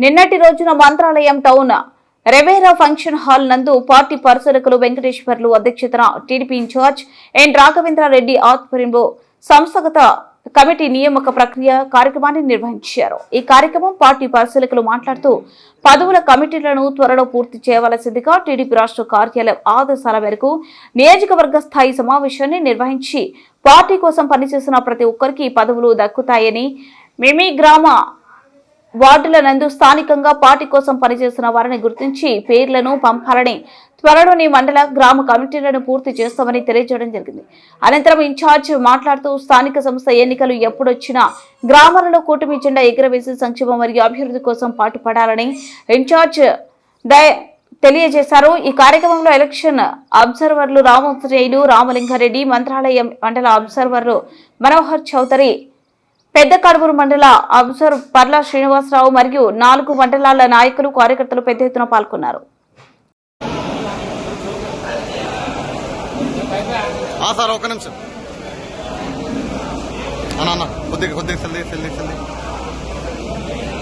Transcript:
నిన్నటి రోజున Mantralayam town Riviera function hall నందు పార్టీ పరిశీలకులు వెంకటేశ్వర్లు అధ్యక్షతన టీడీపీ ఇన్ఛార్జ్ ఎన్ రాఘవేంద్రారెడ్డి ఆధ్వర్యంలో సంస్థగత కమిటీ నియామక ప్రక్రియ కార్యక్రమాన్ని నిర్వహించారు. ఈ కార్యక్రమం పార్టీ పరిశీలకులు మాట్లాడుతూ పదవుల కమిటీలను త్వరలో పూర్తి చేయవలసిందిగా టీడీపీ రాష్ట్ర కార్యాలయం ఆదేశాల మేరకు నియోజకవర్గ స్థాయి సమావేశాన్ని నిర్వహించి పార్టీ కోసం పనిచేసిన ప్రతి ఒక్కరికి పదవులు దక్కుతాయని మిమి గ్రామ వార్డుల నందు స్థానికంగా పార్టీ కోసం పనిచేసిన వారిని గుర్తించి పేర్లను పంపాలని త్వరలోని మండల గ్రామ కమిటీలను పూర్తి చేస్తామని తెలియజేయడం జరిగింది. అనంతరం ఇన్ఛార్జ్ మాట్లాడుతూ స్థానిక సంస్థ ఎన్నికలు ఎప్పుడొచ్చినా గ్రామాలలో కూటమి జెండా ఎగురవేసి సంక్షేమం మరియు అభివృద్ధి కోసం పాటుపడాలని ఇన్ఛార్జ్ డై తెలియజేశారు. ఈ కార్యక్రమంలో ఎలక్షన్ అబ్జర్వర్లు రామశ్రేయులు రామలింగారెడ్డి మంత్రాలయం మండల అబ్జర్వర్లు మనోహర్ చౌదరి పెద్ద కడుపురు మండల అబ్జర్వ్ పర్ల శ్రీనివాసరావు మరియు నాలుగు మండలాల నాయకులు కార్యకర్తలు పెద్ద ఎత్తున పాల్గొన్నారు. నిమిషం. కొద్దిగా కొద్దిగా సెల్లి సెల్లి సెల్లి